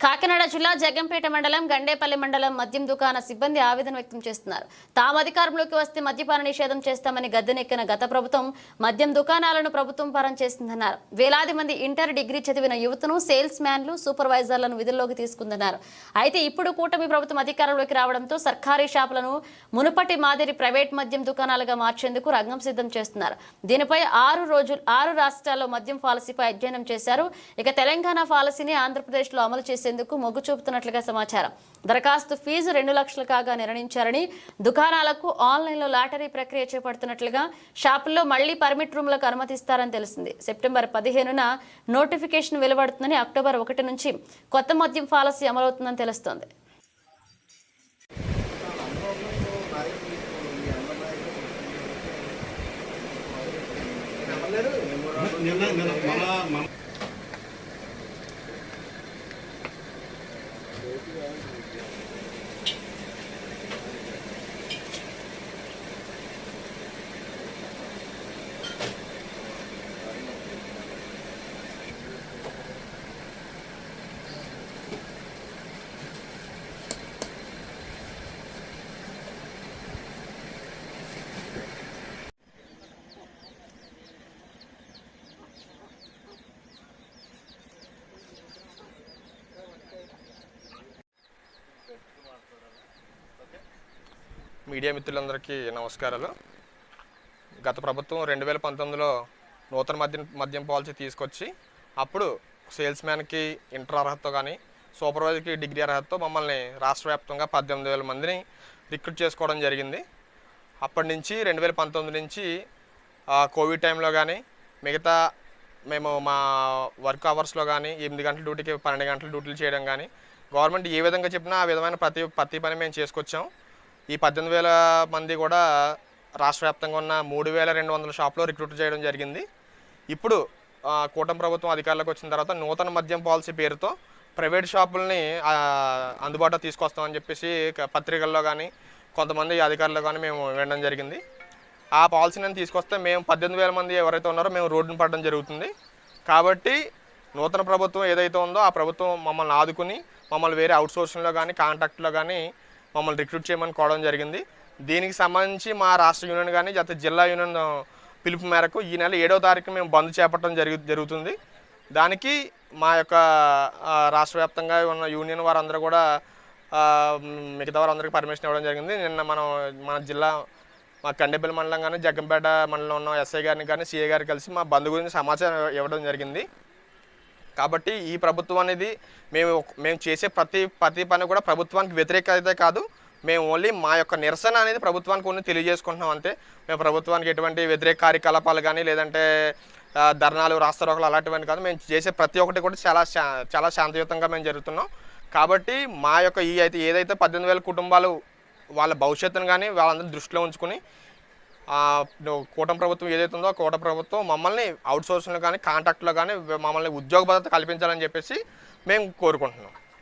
కాకినాడ జిల్లా జగంపేట మండలం గండేపల్లి మండలం మద్యం దుకాణ సిబ్బంది ఆవేదన వ్యక్తం చేస్తున్నారు. తాము అధికారంలోకి వస్తే మద్యపాన నిషేధం చేస్తామని గద్దెనెక్కిన గత ప్రభుత్వం మద్యం దుకాణాలను ప్రభుత్వం పరం చేసిందన్నారు వేలాది మంది ఇంటర్ డిగ్రీ చదివిన యువతను సేల్స్ మ్యాన్లు సూపర్వైజర్లను విధుల్లోకి తీసుకుందన్నారు. అయితే ఇప్పుడు కూటమి ప్రభుత్వం అధికారంలోకి రావడంతో సర్కారీ షాపులను మునుపటి మాదిరి ప్రైవేట్ మద్యం దుకాణాలుగా మార్చేందుకు రంగం సిద్ధం చేస్తున్నారు. దీనిపై ఆరు రోజులు ఆరు రాష్ట్రాల్లో మద్యం పాలసీపై అధ్యయనం చేశారు. ఇక తెలంగాణ పాలసీని ఆంధ్రప్రదేశ్లో అమలు చేసేందుకు మొగ్గు చూపుతున్నట్లుగా సమాచారం. దరఖాస్తు ఫీజు రెండు లక్షలు కాగా నిర్ణయించారని దుకాణాలకు ఆన్లైన్లో లాటరీ ప్రక్రియ చేపడుతున్నట్లుగా షాపుల్లో మళ్ళీ పర్మిట్ రూమ్లకు అనుమతిస్తారని తెలిసింది. సెప్టెంబర్ పదిహేనున నోటిఫికేషన్ వెలువడుతుందని అక్టోబర్ ఒకటి నుంచి కొత్త మద్యం పాలసీ అమలవుతుందని తెలుస్తోంది. నిన్న నిన్న మన మన మీడియా మిత్రులందరికీ నమస్కారాలు. గత ప్రభుత్వం రెండు వేల పంతొమ్మిదిలో నూతన మద్యం మద్యం పాలసీ తీసుకొచ్చి అప్పుడు సేల్స్ మ్యాన్కి ఇంటర్ అర్హతతో కానీ సూపర్వైజర్కి డిగ్రీ అర్హతతో మమ్మల్ని రాష్ట్ర వ్యాప్తంగా పద్దెనిమిది వేల మందిని రిక్రూట్ చేసుకోవడం జరిగింది. అప్పటి నుంచి రెండు వేల పంతొమ్మిది నుంచి కోవిడ్ టైంలో కానీ మిగతా మేము మా వర్క్ అవర్స్లో కానీ ఎనిమిది గంటల డ్యూటీకి పన్నెండు గంటల డ్యూటీలు చేయడం కానీ గవర్నమెంట్ ఏ విధంగా చెప్పినా ఆ విధమైన ప్రతి ప్రతి పని మేము చేసుకొచ్చాం. ఈ పద్దెనిమిది వేల మంది కూడా రాష్ట్ర వ్యాప్తంగా ఉన్న మూడు వేల రెండు వందల షాప్లో రిక్రూట్ చేయడం జరిగింది. ఇప్పుడు కూటమి ప్రభుత్వం అధికారంలోకి వచ్చిన తర్వాత నూతన మద్యం పాలసీ పేరుతో ప్రైవేట్ షాపుల్ని అందుబాటులో తీసుకొస్తామని చెప్పేసి పత్రికల్లో కానీ కొంతమంది అధికారులు కానీ మేము వినడం జరిగింది. ఆ పాలసీని తీసుకొస్తే మేము పద్దెనిమిది వేల మంది ఎవరైతే ఉన్నారో మేము రోడ్డును పడడం జరుగుతుంది. కాబట్టి నూతన ప్రభుత్వం ఏదైతే ఉందో ఆ ప్రభుత్వం మమ్మల్ని ఆదుకుని మమ్మల్ని వేరే అవుట్సోర్సింగ్లో కానీ కాంట్రాక్ట్లో కానీ మమ్మల్ని రిక్రూట్ చేయమని కోవడం జరిగింది. దీనికి సంబంధించి మా రాష్ట్ర యూనియన్ కానీ గత జిల్లా యూనియన్ పిలుపు మేరకు ఈ నెల ఏడో తారీఖు మేము బంద్ చేపట్టడం జరుగు జరుగుతుంది. దానికి మా యొక్క రాష్ట్ర వ్యాప్తంగా ఉన్న యూనియన్ వారందరూ కూడా మిగతా వారందరికీ పర్మిషన్ ఇవ్వడం జరిగింది. నిన్న మనం మన జిల్లా మా కండేపల్లి మండలం కానీ జగ్గంపేట మండలం ఉన్న ఎస్ఐ గారిని కానీ సిఐ గారిని కలిసి మా బంధు గురించి సమాచారం ఇవ్వడం జరిగింది. కాబట్టి ఈ ప్రభుత్వం అనేది మేము మేము చేసే ప్రతి ప్రతి పని కూడా ప్రభుత్వానికి వ్యతిరేకత కాదు. మేము ఓన్లీ మా యొక్క నిరసన అనేది ప్రభుత్వానికి కొన్ని తెలియజేసుకుంటున్నాం అంతే. మేము ప్రభుత్వానికి ఎటువంటి వ్యతిరేక కార్యకలాపాలు కానీ లేదంటే ధర్నాలు రాస్తారోకలు అలాంటివన్నీ కాదు. మేము చేసే ప్రతి ఒక్కటి కూడా చాలా చాలా శాంతియుతంగా మేము జరుగుతున్నాం. కాబట్టి మా యొక్క ఈ అయితే ఏదైతే పద్దెనిమిది వేల కుటుంబాలు వాళ్ళ భవిష్యత్తును కానీ వాళ్ళందరూ దృష్టిలో ఉంచుకుని కూటమి ప్రభుత్వం ఏదైతే ఉందో ఆ కూటమి ప్రభుత్వం మమ్మల్ని అవుట్సోర్సింగ్లో కానీ కాంట్రాక్ట్లో కానీ మమ్మల్ని ఉద్యోగ భద్రత కల్పించాలని చెప్పేసి మేము కోరుకుంటున్నాం.